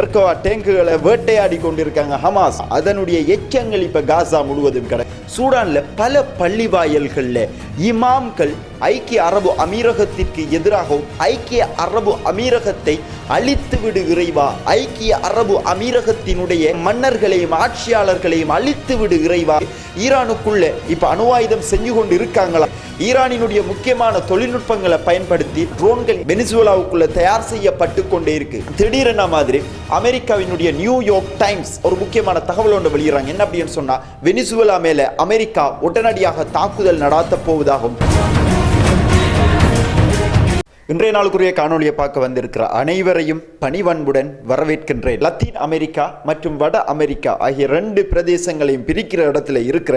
மெர்கவா டேங்குகளை வேட்டையாடி கொண்டிருக்காங்க ஹமாஸ். அதனுடைய எச்சங்கள் இப்ப காசா முழுவதும் கிடக்கு. சூடான்ல பல பள்ளி வாயல்கள்ல இமாம்கள் ஐக்கிய அரபு அமீரகத்திற்கு எதிராகவும் ஐக்கிய அரபு அமீரகத்தை அழித்து விடு இறைவா. ஐக்கிய அரபு அமீரகத்தினுடைய மன்னர்களையும் ஆட்சியாளர்களையும் அழித்து விடு இறைவா. ஈரானுக்குள்ள இப்ப அணு ஆயுதம் செஞ்சு கொண்டு இருக்காங்களா? ஈரானினுடைய முக்கியமான தொழில்நுட்பங்களை பயன்படுத்தி ட்ரோன்கள் வெனிசுவலாவுக்குள்ள தயார் செய்யப்பட்டு கொண்டே இருக்கு. திடீரென மாதிரி அமெரிக்காவினுடைய நியூயார்க் டைம்ஸ் ஒரு முக்கியமான தகவல் ஒன்று வெளியிடறாங்க. என்ன அப்படின்னு சொன்னா வெனிசுவலா மேல அமெரிக்கா உடனடியாக தாக்குதல் நடாத்த போவதாகும். இன்றைய நாளுக்குரிய காணொலியை பார்க்க வந்திருக்கிற அனைவரையும் பணிவன்புடன் வரவேற்கின்றேன். லத்தீன் அமெரிக்கா மற்றும் வட அமெரிக்கா ஆகிய ரெண்டு பிரதேசங்களையும் பிரிக்கிற இடத்துல இருக்கிற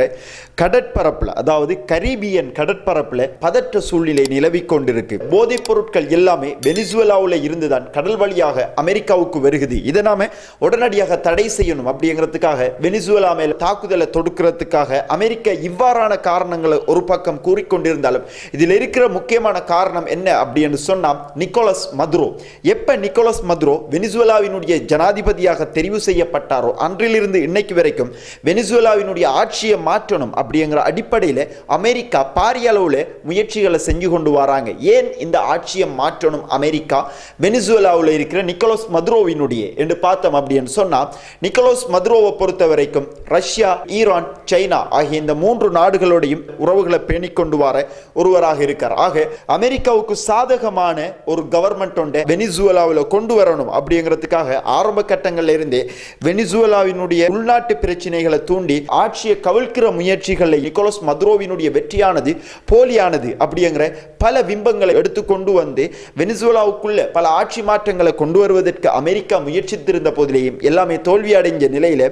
கடற்பரப்பில் அதாவது கரீபியன் கடற்பரப்பில் பதற்ற சூழ்நிலை நிலவிக் கொண்டிருக்கு. போதைப் பொருட்கள் எல்லாமே வெனிசுவலாவில் இருந்துதான் கடல் வழியாக அமெரிக்காவுக்கு வருகுது. இதை நாம உடனடியாக தடை செய்யணும் அப்படிங்கிறதுக்காக வெனிசுவலா மேல் தாக்குதலை தொடுக்கிறதுக்காக அமெரிக்கா இவ்வாறான காரணங்களை ஒரு பக்கம் கூறிக்கொண்டிருந்தாலும் இதில் இருக்கிற முக்கியமான காரணம் என்ன அப்படின்னு சொன்னா நிக்கோலஸ் மதுரோ. எப்ப நிக்கோலஸ் மதுரோ வெனிசுவேலாவினுடைய ஜனாதிபதியாக தெரிவு செய்யப்பட்டாரோ? அன்றிலிருந்து இன்னைக்கு வரைக்கும் வெனிசுவேலாவினுடைய ஆட்சியை மாற்றணும் அப்படிங்கிற அடிப்படையில் அமெரிக்கா பாரிய அளவில் முயற்சிகளை செஞ்சு கொண்டு வராங்க. ஏன் இந்த ஆட்சியை மாற்றணும் அமெரிக்கா? வெனிசுவேலாவில் இருக்கிற நிக்கோலஸ் மதுரோவினுடைய என்று பார்த்தோம் அப்படின்னு சொன்னா நிக்கோலஸ் மதுரோவை பொறுத்த வரைக்கும் ரஷ்யா ஈரான் சைனா ஆகிய இந்த மூன்று நாடுகளோடையும் உறவுகளை பேணிக்கொண்டு வர ஒருவராக இருக்கார். ஆக அமெரிக்காவுக்கு சாதக சாதகமான ஒரு கவர்மெண்ட் ஒன்றை வெனிசுவலாவில் கொண்டு வரணும் அப்படிங்கிறதுக்காக ஆரம்ப கட்டங்கள்ல இருந்தே வெனிசுவலாவினுடைய உள்நாட்டு பிரச்சனைகளை தூண்டி ஆட்சியை கவிழ்க்கிற முயற்சிகளில் நிக்கோலஸ் மதுரோவினுடைய வெற்றியானது போலியானது அப்படிங்கிற பல பிம்பங்களை எடுத்து கொண்டு வந்து வெனிசுவலாவுக்குள்ள பல ஆட்சி மாற்றங்களை கொண்டு வருவதற்கு அமெரிக்கா முயற்சித்திருந்த போதிலேயும் எல்லாமே தோல்வி அடைஞ்ச நிலையில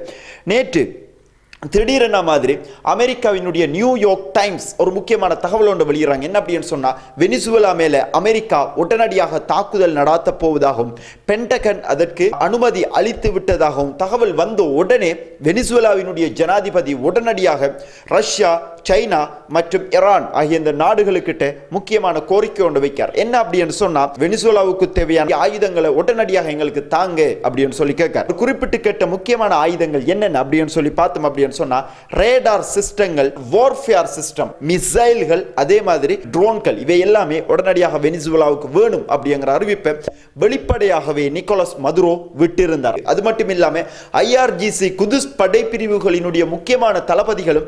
நேற்று திடீரென மாதிரி? அமெரிக்காவினுடைய நியூயார்க் டைம்ஸ் ஒரு முக்கியமான தகவல் ஒன்று வெளியிடறாங்க. என்ன அப்படின்னு சொன்னால் வெனிசுவேலா மேலே அமெரிக்கா உடனடியாக தாக்குதல் நடாத்த போவதாகவும் பென்டகன் அதற்கு அனுமதி அளித்து விட்டதாகவும் தகவல் வந்த உடனே வெனிசுவலாவினுடைய ஜனாதிபதி உடனடியாக ரஷ்யா சைனா மற்றும் ஈரான் ஆகிய இந்த நாடுகளுக்கிட்ட முக்கியமான கோரிக்கை ஒன்று வைக்கார் என்ன அப்படின்னு சொன்னா வெனிசுலாவுக்கு தேவையான ஆயுதங்களை உடனடியாக எங்களுக்கு தாங்க அப்படின்னு சொல்லி கேட்கார் குறிப்பிட்டு கேட்ட முக்கியமான ஆயுதங்கள் என்னென்ன அப்படின்னு சொல்லி பார்த்தோம் அப்படின்னு சொன்னா ரேடார் சிஸ்டங்கள் வார்ஃபேர் சிஸ்டம் மிசைல்கள் அதே மாதிரி ட்ரோன்கள் இவை எல்லாமே உடனடியாக வெனிசுலாவுக்கு வேணும் அப்படிங்கிற அறிவிப்பை வெளிப்படையாகவே நிக்கோலஸ் மதுரோ விட்டிருந்தார். அது மட்டும் இல்லாம ஐஆர்ஜிசி குதுஸ் படைப்பிரிவுகளினுடைய முக்கியமான தளபதிகளும்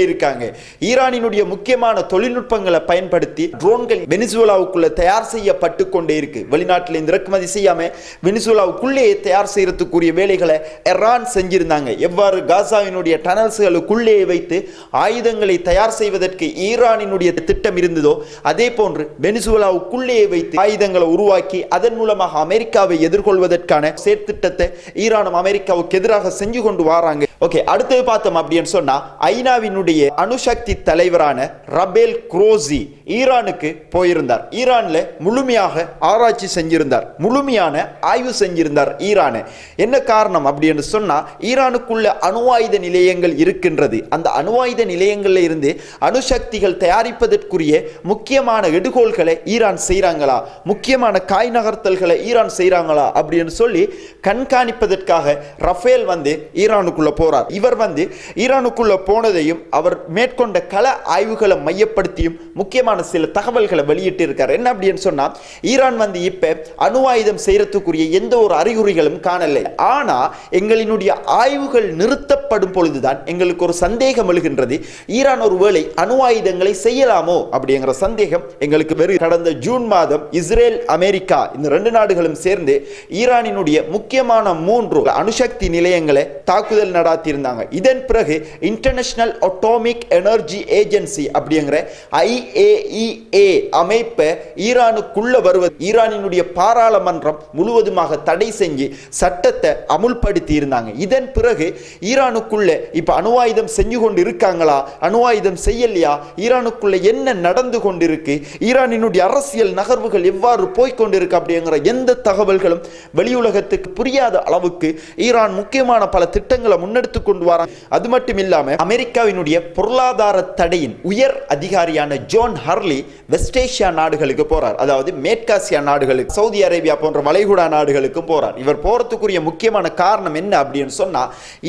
வெனிசுவேலாவுக்குள்ள இருக்காங்க. ஈரானினுடைய முக்கியமான தொழில்நுட்பங்களை பயன்படுத்தி ட்ரோன்கள் வெனிசுலாவுக்குள்ள தயார் செய்யப்பட்டு கொண்டே இருக்கு. வெளிநாட்டில் இந்த இறக்குமதி செய்யாம வெனிசுலாவுக்குள்ளேயே தயார் செய்யறதுக்குரிய வேலைகளை எரான் செஞ்சிருந்தாங்க. எவ்வாறு காசாவினுடைய டனல்ஸ்களுக்குள்ளே வைத்து ஆயுதங்களை தயார் செய்வதற்கு ஈரானினுடைய திட்டம் இருந்ததோ அதே போன்று வெனிசுவேலாவுக்குள்ளேயே வைத்து ஆயுதங்களை உருவாக்கி அதன் மூலமாக அமெரிக்காவை எதிர்கொள்வதற்கான செயற்திட்டத்தை ஈரானும் அமெரிக்காவுக்கு எதிராக செஞ்சு கொண்டு வராங்க. ஓகே அடுத்தது பார்த்தோம் அப்படின்னு சொன்னா ஐநாவினுடைய அணுசக்தி தலைவரான ரபேல் குரோசி ஈரானுக்கு போயிருந்தார். ஈரான்ல முழுமையாக ஆராய்ச்சி செஞ்சிருந்தார். முழுமையான ஆய்வு செஞ்சிருந்தார் ஈரானு. என்ன காரணம் அப்படின்னு சொன்னா ஈரானுக்குள்ள அணுவாயுத நிலையங்கள் இருக்கின்றது. அந்த அணுவாயுத ஆயுத நிலையங்கள்ல இருந்து அணுசக்திகள் தயாரிப்பதற்குரிய முக்கியமான எடுகோள்களை ஈரான் செய்கிறாங்களா முக்கியமான காய் நகர்த்தல்களை ஈரான் செய்கிறாங்களா அப்படின்னு சொல்லி கண்காணிப்பதற்காக ரஃபேல் வந்து ஈரானுக்குள்ள போறார். இவர் வந்து ஈரானுக்குள்ள போனதையும் அவர் மேற்கொண்ட கள ஆய்வுகளை மையப்படுத்தியும் முக்கியமான சில தகவல்களை வெளியிட்டு இருக்கார் என்ன அப்படின்னு சொன்னா ஈரான் வந்து இப்ப அணு ஆயுதம் செய்யறதுக்குரிய எந்த ஒரு அறிகுறிகளும் காணலை. ஆனா எங்களினுடைய ஆய்வுகள் நிறுத்தப்படும் பொழுதுதான் எங்களுக்கு ஒரு சந்தேகம் எழுகின்றது. ஈரான் ஒருவேளை அணு ஆயுதங்களை செய்யலாமோ அப்படிங்கிற சந்தேகம் எங்களுக்கு வெறும் கடந்த ஜூன் மாதம் இஸ்ரேல் அமெரிக்கா இந்த ரெண்டு நாடுகளும் சேர்ந்து ஈரானினுடைய முக்கியமான மூன்று அணுசக்தி நிலையங்களை தாக்குதல் நடாத்தியிருந்தாங்க. இதன் பிறகு இன்டர்நேஷனல் அட்டோமிக் எனர்ஜி ஏஜென்சி அப்படிங்கிற ஐஏஇஏ அமைப்பை ஈரானுக்குள்ள வருவது ஈரானினுடைய பாராளுமன்றம் முழுவதுமாக தடை செஞ்சு சட்டத்தை அமுல்படுத்தி இருந்தாங்க. இதன் பிறகு ஈரானுக்குள்ள இப்ப அணு ஆயுதம் செஞ்சு கொண்டு இருக்காங்களா அணு ஆயுதம் செய்யலையா? ஈரானுக்குள்ள என்ன நடந்து கொண்டிருக்கு? ஈரானினுடைய அரசியல் நகர்வுகள் எவ்வாறு போய்கொண்டிருக்கு அப்படிங்கிற எந்த தகவல்களும் வெளியுலகத்துக்கு புரியாத அளவுக்கு ஈரான் முக்கியமான பல திட்டங்களை முன்னெடுத்து கொண்டு வராங்க. அது மட்டும் இல்லாம அமெரிக்காவினுடைய பொருளாதார தடையின் உயர் அதிகாரியான ஜோன் ஹர்லி வெஸ்டேஷியா நாடுகளுக்கு போறார். அதாவது மேற்காசியா நாடுகளுக்கு சவுதி அரேபியா போன்ற வளைகுடா நாடுகளுக்கும் போறார். இவர் போறதுக்குரிய முக்கியமான காரணம் என்ன அப்படின்னு சொன்னா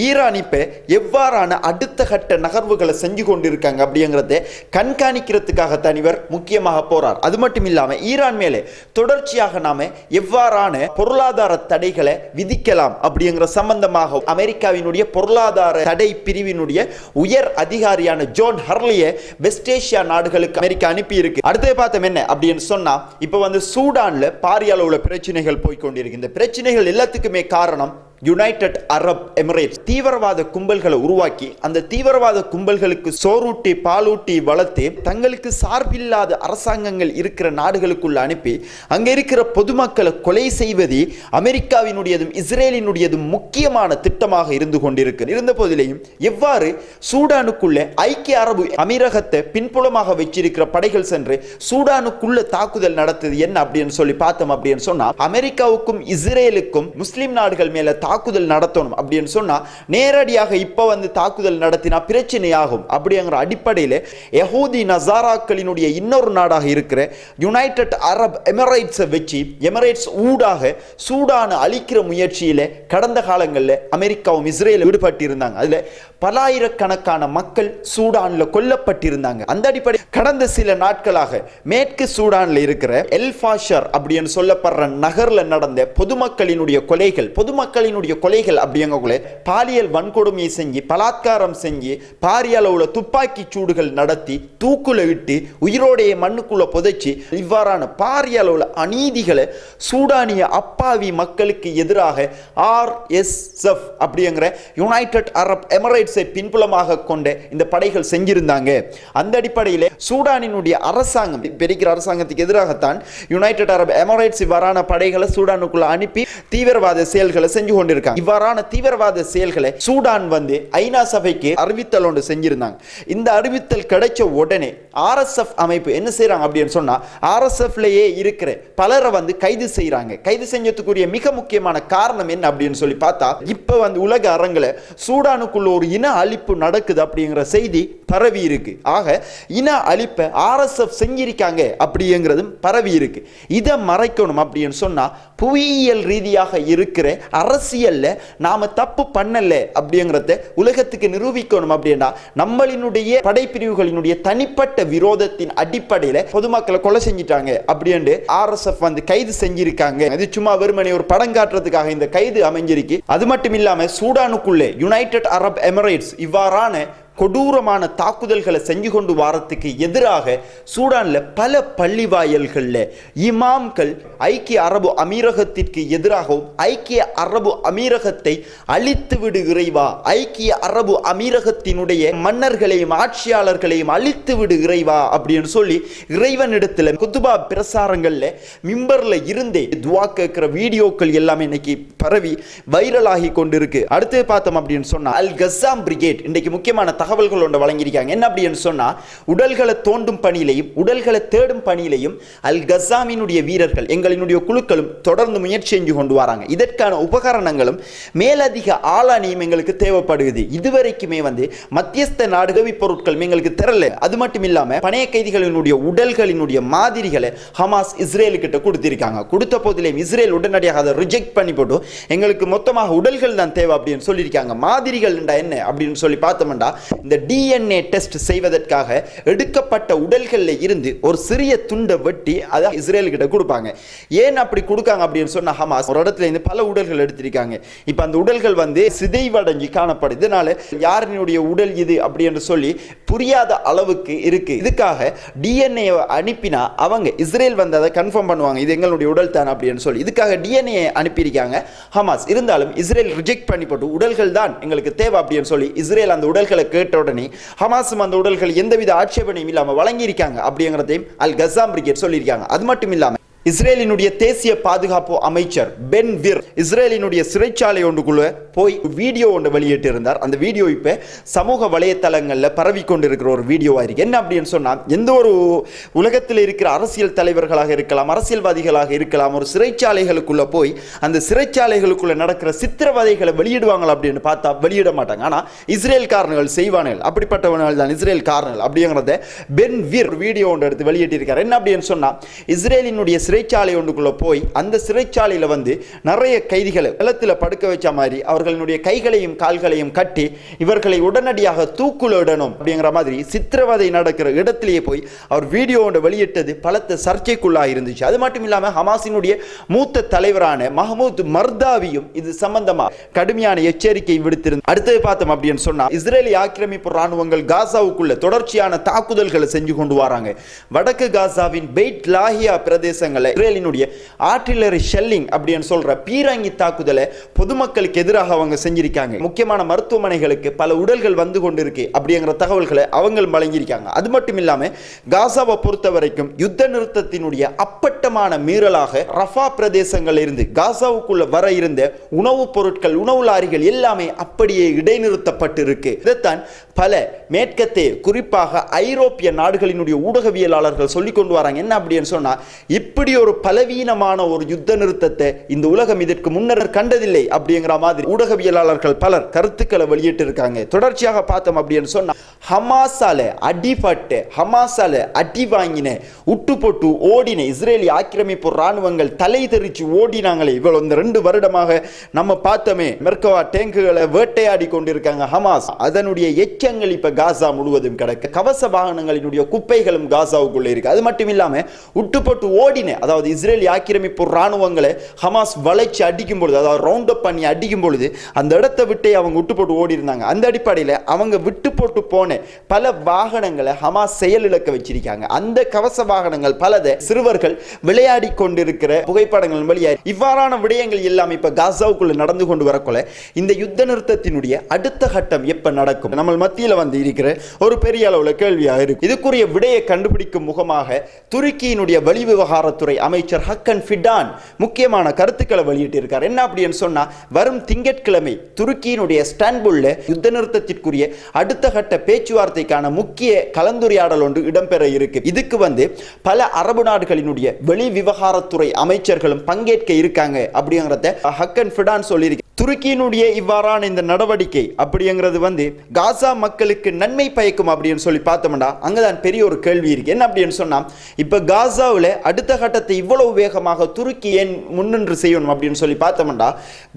ஈரான் இப்ப எவ்வாறான அடுத்த கட்ட நகர்வுகளை செஞ்சு கொண்டிருக்காங்க அப்படிங்கிறத கண்காணிக்கிறதுக்காகத்தான் இவர் முக்கியமாக போறார். அது மட்டும் இல்லாம ஈரான் மேலே தொடர்ச்சியாக நாம எவ்வாறான பொருளாதார தடைகளை விதிக்கலாம் அப்படிங்கிற சம்பந்தமாக அமெரிக்காவினுடைய பொருளாதார தடை பிரிவினுடைய உயர் அதிக அதிகாரியான ஜோன் ஹர்லியை வெஸ்டேஷியா நாடுகளுக்கு அமெரிக்கா அனுப்பி இருக்கு அடுத்து பார்த்தோம் என்ன அப்படின்னு சொன்னா இப்போ வந்து சூடான்ல பாரிய அளவுல பிரச்சனைகள் போய்கொண்டிருக்கு இந்த பிரச்சனைகள் எல்லாத்துக்குமே காரணம் யுனைடெட் அரப் எமிரேட்ஸ் தீவிரவாத கும்பல்களை உருவாக்கி அந்த தீவிரவாத கும்பல்களுக்கு சோரூட்டி பாலூட்டி வளர்த்து தங்களுக்கு சார்பில்லாத அரசாங்கங்கள் இருக்கிற நாடுகளுக்குள்ள அனுப்பி அங்கே இருக்கிற பொதுமக்களை கொலை செய்வது அமெரிக்காவினுடையதும் இஸ்ரேலினுடையதும் முக்கியமான திட்டமாக இருந்து கொண்டிருக்கு. இருந்த போதிலையும் எவ்வாறு சூடானுக்குள்ள ஐக்கிய அரபு அமீரகத்தை பின்புலமாக வச்சிருக்கிற படைகள் சென்று சூடானுக்குள்ள தாக்குதல் நடத்துது என்ன அப்படின்னு சொல்லி பார்த்தோம் அப்படின்னு சொன்னால் அமெரிக்காவுக்கும் இஸ்ரேலுக்கும் முஸ்லிம் நாடுகள் மேல தாக்குதல் நடத்தணும் அப்படின்னு சொன்னால் நேரடியாக இப்போ வந்து தாக்குதல் நடத்தினா பிரச்சனையாகும். அப்படிங்கிற அடிப்படையில் யஹூதி நசாராக்களினுடைய இன்னொரு நாடாக இருக்கிற யுனைடெட் அரப் எமிரேட்ஸை வச்சு எமிரேட்ஸ் ஊடாக சூடான அழிக்கிற முயற்சியில் கடந்த காலங்களில் அமெரிக்காவும் இஸ்ரேலும் ஈடுபட்டிருந்தாங்க. அதில் அதுல பலாயிரக்கணக்கான மக்கள் சூடானில் கொல்லப்பட்டிருந்தாங்க. அந்த அடிப்படை கடந்த சில நாட்களாக மேற்கு சூடானில் இருக்கிற எல்ஃபாஷர் அப்படின்னு சொல்லப்படுற நகரில் நடந்த பொதுமக்களினுடைய கொலைகள் பொதுமக்களினுடைய கொலைகள் அப்படிங்கக்குள்ளே பாலியல் வன்கொடுமையை செஞ்சு பலாத்காரம் செஞ்சு பாரிய அளவில் துப்பாக்கி சூடுகள் நடத்தி தூக்குல இட்டு உயிரோடைய மண்ணுக்குள்ளே புதைச்சி இவ்வாறான பாரிய அளவுல அநீதிகளை சூடானிய அப்பாவி மக்களுக்கு எதிராக ஆர்எஸ்எஃப் அப்படிங்கிற யுனைடெட் அரப் எமரேட்ஸை பின்புலமாக கொண்ட இந்த படைகள் செஞ்சிருந்தாங்க. அந்த அடிப்படையில் சூடானினுடைய அரசாங்கம் பெருக்கிற அரசாங்கத்துக்கு எதிராகத்தான் யுனைடெட் அரப் எமரேட்ஸ் இவ்வாறான படைகளை சூடானுக்குள்ள அனுப்பி தீவிரவாத செயல்களை செஞ்சு கொண்டு கொண்டிருக்காங்க. இவ்வாறான தீவிரவாத செயல்களை சூடான் வந்து ஐநா சபைக்கு அறிவித்தல் ஒன்று செஞ்சிருந்தாங்க. இந்த அறிவித்தல் கிடைச்ச உடனே ஆர்எஸ்எஃப் அமைப்பு என்ன செய்றாங்க அப்படின்னு சொன்னா ஆர்எஸ்எஃப்லயே இருக்கிற பலரை வந்து கைது செய்றாங்க. கைது செஞ்சதுக்குரிய மிக முக்கியமான காரணம் என்ன அப்படின்னு சொல்லி பார்த்தா இப்ப வந்து உலக அரங்கில் சூடானுக்குள்ள ஒரு இன அழிப்பு நடக்குது அப்படிங்கிற செய்தி பரவி இருக்கு. ஆக இன அழிப்பை ஆர்எஸ்எஃப் செஞ்சிருக்காங்க அப்படிங்கிறதும் பரவி இருக்கு. இதை மறைக்கணும் அப்படின்னு சொன்னா புவியியல் ரீதியாக இருக்கிற அரசு அரசியல்ல நாம தப்பு பண்ணல அப்படிங்கிறத உலகத்துக்கு நிரூபிக்கணும் அப்படின்னா நம்மளினுடைய படைப்பிரிவுகளினுடைய தனிப்பட்ட விரோதத்தின் அடிப்படையில் பொதுமக்களை கொலை செஞ்சிட்டாங்க அப்படின்ட்டு ஆர்எஸ்எஃப் வந்து கைது செஞ்சிருக்காங்க. இது சும்மா வெறுமனே ஒரு படம் காட்டுறதுக்காக இந்த கைது அமைஞ்சிருக்கு. அது மட்டும் இல்லாம சூடானுக்குள்ளே யுனைடெட் அரப் எமிரேட்ஸ் இவ்வாறான கொடூரமான தாக்குதல்களை செஞ்சு கொண்டு வாரத்துக்கு எதிராக சூடானில் பல பள்ளி வாயல்களில் இமாம்கள் ஐக்கிய அரபு அமீரகத்திற்கு எதிராகவும் ஐக்கிய அரபு அமீரகத்தை அழித்து விடு இறைவா ஐக்கிய அரபு அமீரகத்தினுடைய மன்னர்களையும் ஆட்சியாளர்களையும் அழித்து விடு இறைவா அப்படின்னு சொல்லி இறைவனிடத்தில் குத்துபா பிரசாரங்களில் மிம்பரில் இருந்தே துவா கேட்குற வீடியோக்கள் எல்லாமே இன்னைக்கு பரவி வைரலாகி கொண்டிருக்கு. அடுத்து பார்த்தோம் அப்படின்னு சொன்னால் அல் கசாம் பிரிகேட் இன்னைக்கு முக்கியமான தகவல் தகவல்கள் ஒன்று வழங்கியிருக்காங்க. என்ன அப்படின்னு சொன்னால் உடல்களை தோண்டும் பணியிலையும் உடல்களை தேடும் பணியிலையும் அல் கசாமினுடைய வீரர்கள் எங்களினுடைய குழுக்களும் தொடர்ந்து முயற்சி செஞ்சு கொண்டு வராங்க. இதற்கான உபகரணங்களும் மேலதிக ஆளானியும் எங்களுக்கு தேவைப்படுகிறது. இதுவரைக்குமே வந்து மத்தியஸ்த நாடுகவி பொருட்கள் எங்களுக்கு தெரல. அது மட்டும் இல்லாமல் பணைய கைதிகளினுடைய உடல்களினுடைய மாதிரிகளை ஹமாஸ் இஸ்ரேலுக்கிட்ட கொடுத்திருக்காங்க. கொடுத்த போதிலே இஸ்ரேல் உடனடியாக அதை ரிஜெக்ட் பண்ணி போட்டு எங்களுக்கு மொத்தமாக உடல்கள் தான் தேவை அப்படின்னு சொல்லியிருக்காங்க. மாதிரிகள் என்ன அப்படின்னு சொல்லி பார்த்தோம்னா இந்த டிஎன்ஏ டெஸ்ட் செய்வதற்காக எடுக்கப்பட்ட உடல்களில் இருந்து ஒரு சிறிய துண்டை வெட்டி அதை இஸ்ரேலுக்கிட்ட கொடுப்பாங்க. ஏன் அப்படி கொடுக்காங்க அப்படின்னு சொன்னால் ஹமாஸ் ஒரு இடத்துல இருந்து பல உடல்கள் எடுத்திருக்காங்க. இப்போ அந்த உடல்கள் வந்து சிதைவடைஞ்சு காணப்படுது. இதனால யாரினுடைய உடல் இது அப்படி என்று சொல்லி புரியாத அளவுக்கு இருக்கு. இதுக்காக டிஎன்ஏ அனுப்பினா அவங்க இஸ்ரேல் வந்து அதை கன்ஃபார்ம் பண்ணுவாங்க. இது எங்களுடைய உடல் தான் அப்படின்னு சொல்லி. இதுக்காக டிஎன்ஏ அனுப்பியிருக்காங்க ஹமாஸ். இருந்தாலும் இஸ்ரேல் ரிஜெக்ட் பண்ணி போட்டு உடல்கள் தான் எங்களுக்கு தேவை அப்படின்னு சொல்லி இஸ்ரேல் அந்த உடல்களுக்கு கேட்ட உடனே ஹமாஸும் அந்த உடல்கள் எந்தவித ஆட்சேபனையும் இல்லாமல் வழங்கியிருக்காங்க அப்படிங்கிறதையும் அல் கசாம் பிரிகேட் சொல்லியிருக்காங்க. அது மட்டும் இல்லாமல் இஸ்ரேலினுடைய தேசிய பாதுகாப்பு அமைச்சர் பென் விர் இஸ்ரேலினுடைய சிறைச்சாலை ஒன்றுக்குள்ள போய் வீடியோ ஒன்று வெளியிட்டிருந்தார். அந்த வீடியோ இப்ப சமூக வலைத்தளங்களில் பரவி கொண்டிருக்கிற ஒரு வீடியோவா இருக்கு. என்ன அப்படின்னு சொன்னா எந்த ஒரு உலகத்தில் இருக்கிற அரசியல் தலைவர்களாக இருக்கலாம் அரசியல்வாதிகளாக இருக்கலாம் ஒரு சிறைச்சாலைகளுக்குள்ள போய் அந்த சிறைச்சாலைகளுக்குள்ள நடக்கிற சித்திரவதைகளை வெளியிடுவாங்களா அப்படின்னு பார்த்தா வெளியிட மாட்டாங்க. ஆனா இஸ்ரேல் காரணங்கள் செய்வானுகள். அப்படிப்பட்டவர்கள் தான் இஸ்ரேல் காரணங்கள் அப்படிங்கிறத பென் விர் வீடியோ ஒன்று எடுத்து வெளியிட்டிருக்கார். என்ன அப்படின்னு சொன்னா இஸ்ரேலினுடைய சிறைச்சாலை ஒன்றுக்குள்ளே போய் அந்த சிறைச்சாலையில் வந்து நிறைய கைதிகளை நிலத்தில் படுக்க வச்ச மாதிரி அவர்களுடைய கைகளையும் கால்களையும் கட்டி இவர்களை உடனடியாக தூக்குலிடணும் அப்படிங்கிற மாதிரி சித்திரவதை நடக்கிற இடத்திலேயே போய் அவர் வீடியோ ஒன்று வெளியிட்டது பலத்த சர்ச்சைக்குள்ளாக இருந்துச்சு. அது மட்டும் இல்லாமல் ஹமாஸினுடைய மூத்த தலைவரான மஹமூத் மர்தாவியும் இது சம்பந்தமாக கடுமையான எச்சரிக்கை விடுத்திருந்த அடுத்தது பார்த்தோம் அப்படின்னு சொன்னால் இஸ்ரேலி ஆக்கிரமிப்பு ராணுவங்கள் காசாவுக்குள்ள தொடர்ச்சியான தாக்குதல்களை செஞ்சு கொண்டு வராங்க. வடக்கு காசாவின் பெய்ட் லாஹியா பிரதேசங்கள் இஸ்ரேலினுடைய ஆர்டிலரி ஷெல்லிங் அப்படின்னு சொல்ற பீரங்கி தாக்குதலை பொதுமக்களுக்கு எதிராக அவங்க செஞ்சிருக்காங்க. முக்கியமான மருத்துவமனைகளுக்கு பல உடல்கள் வந்து கொண்டிருக்கு அப்படிங்கிற தகவல்களை அவங்க வழங்கியிருக்காங்க. அது மட்டும் இல்லாம காசாவை பொறுத்த வரைக்கும் யுத்த நிறுத்தத்தினுடைய அப்பட்டமான மீறலாக ரஃபா பிரதேசங்கள் இருந்து காசாவுக்குள்ள வர இருந்த உணவுப் பொருட்கள் உணவு லாரிகள் எல்லாமே அப்படியே இடைநிறுத்தப்பட்டிருக்கு. இதைத்தான் பல மேற்கத்தே குறிப்பாக ஐரோப்பிய நாடுகளினுடைய ஊடகவியலாளர்கள் சொல்லிக் கொண்டு வராங்க. என்ன அப்படின்னு சொன்னால் இப்படி ஒரு பலவீனமான ஒரு யுத்த நிறுத்தத்தை இந்த உலகம் இதற்கு முன்னர் கண்டதில்லை அப்படிங்கிற மாதிரி ஊடகவியலாளர்கள் பலர் கருத்துக்களை வெளியிட்டு இருக்காங்க தொடர்ச்சியாக பார்த்தோம் அப்படின்னு சொன்னால் ஹமாஸால அடிபட்டு ஹமாஸால அடி வாங்கின உட்டு போட்டு ஓடின இஸ்ரேலி ஆக்கிரமிப்பு ராணுவங்கள் தலை தெரிச்சு ஓடினாங்களே. இவ்வளவு இந்த ரெண்டு வருடமாக நம்ம பார்த்தோமே மெர்கவா டேங்குகளை வேட்டையாடி கொண்டிருக்காங்க ஹமாஸ். அதனுடைய எச்சங்கள் இப்ப காசா முழுவதும் கிடக்கு. கவச வாகனங்களினுடைய குப்பைகளும் காசாவுக்குள்ளே இருக்கு. அது மட்டும் இல்லாம உட்டுப்பட்டு ஓடின அதாவது இஸ்ரேலி ஆக்கிரமிப்பு ராணுவங்களை ஹமாஸ் வளைச்சு அடிக்கும் பொழுது அதாவது ரவுண்ட் அப் பண்ணி அடிக்கும் பொழுது அந்த இடத்தை விட்டே அவங்க விட்டு போட்டு ஓடி இருந்தாங்க அந்த அடிப்படையில் அவங்க விட்டு போட்டு போன பல வாகனங்களை ஹமாஸ் செயலிழக்க வச்சிருக்காங்க. அந்த கவச வாகனங்கள் பலதை சிறுவர்கள் விளையாடி கொண்டிருக்கிற புகைப்படங்கள் வழியாக இவ்வாறான விடயங்கள் எல்லாம் இப்ப காசாவுக்குள்ள நடந்து கொண்டு வரக்குள்ள இந்த யுத்த நிறுத்தத்தினுடைய அடுத்த கட்டம் எப்ப நடக்கும்? நம்ம மத்தியில் வந்து இருக்கிற ஒரு பெரிய அளவில் கேள்வியாக இருக்கும் இதுக்குரிய விடையை கண்டுபிடிக்கும் முகமாக துருக்கியினுடைய வெளி விவகாரத்துறை அமைச்சர் ஹக்கன் ஃபிடான் முக்கியமான கருத்துக்களை வெளியிட்டிருக்கார். என்ன அப்படின்னு சொன்னால் வரும் திங்கட்கிழமை துருக்கியினுடைய ஸ்டான்புல்ல யுத்த நிறுத்தத்திற்குரிய அடுத்த கட்ட பேச்சுவார்த்தைக்கான முக்கிய கலந்துரையாடல் ஒன்று இடம்பெற இருக்கு. இதுக்கு வந்து பல அரபு நாடுகளினுடைய வெளி விவகாரத்துறை அமைச்சர்களும் பங்கேற்க இருக்காங்க அப்படிங்கிறத ஹக்கன் ஃபிடான் சொல்லியிருக்கு துருக்கியினுடைய இவ்வாறான இந்த நடவடிக்கை அப்படிங்கிறது வந்து காசா மக்களுக்கு நன்மை பயக்கும் அப்படின்னு சொல்லி பார்த்தோம்னா அங்கதான் பெரிய ஒரு கேள்வி இருக்கு. என்ன அப்படின்னு சொன்னால் இப்போ காசாவில் அடுத்த கட்டத்தை இவ்வளவு வேகமாக துருக்கி ஏன் முன்னின்று செய்யணும் அப்படின்னு சொல்லி பார்த்தோம்னா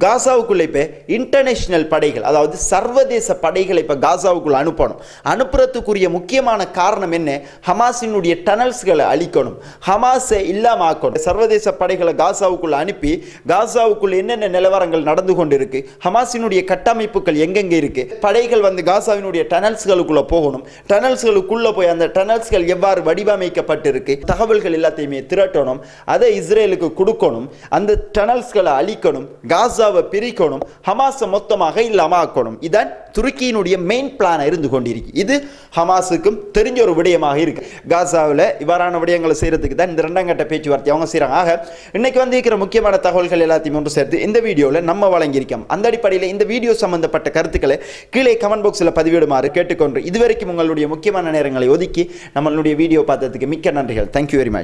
காசாவுக்குள்ளே இப்போ இன்டர்நேஷ்னல் படைகள் அதாவது சர்வதேச படைகளை இப்போ காசாவுக்குள்ளே அனுப்பணும். அனுப்புறதுக்குரிய முக்கியமான காரணம் என்ன? ஹமாஸினுடைய டனல்ஸ்களை அழிக்கணும். ஹமாஸை இல்லாமல் ஆக்கணும். சர்வதேச படைகளை காசாவுக்குள்ளே அனுப்பி காசாவுக்குள்ளே என்னென்ன நிலவரங்கள் நடந்து கொண்டு கொண்டிருக்கு. ஹமாஸினுடைய கட்டமைப்புகள் எங்கெங்கே இருக்கு? படைகள் வந்து காசாவினுடைய டனல்ஸ்களுக்குள்ள போகணும். டனல்ஸ்களுக்குள்ள போய் அந்த டனல்ஸ்கள் எவ்வாறு வடிவமைக்கப்பட்டிருக்கு? தகவல்கள் எல்லாத்தையுமே திரட்டணும். அதை இஸ்ரேலுக்கு கொடுக்கணும். அந்த டனல்ஸ்களை அழிக்கணும். காசாவை பிரிக்கணும். ஹமாஸை மொத்தமாக இல்லாம ஆக்கணும் இதான் துருக்கியினுடைய மெயின் பிளான் இருந்து கொண்டிருக்கு. இது ஹமாஸுக்கும் தெரிஞ்ச ஒரு விடயமாக இருக்கு. காசாவில் இவ்வாறான விடயங்களை செய்யறதுக்கு தான் இந்த ரெண்டாம் கட்ட பேச்சுவார்த்தை அவங்க செய்கிறாங்க ஆக இன்னைக்கு வந்து இருக்கிற முக்கியமான தகவல்கள் எல்லாத்தையும் ஒன்று சேர்த்து இந்த வீடியோவில் நம்ம வழங்கி வழங்கியிருக்கோம் அந்த அடிப்படையில் இந்த வீடியோ சம்பந்தப்பட்ட கருத்துக்களை கீழே கமெண்ட் பாக்ஸில் பதிவிடுமாறு கேட்டுக்கொண்டு இதுவரைக்கும் உங்களுடைய முக்கியமான நேரங்களை ஒதுக்கி நம்மளுடைய வீடியோ பார்த்ததுக்கு மிக்க நன்றிகள். Thank you very much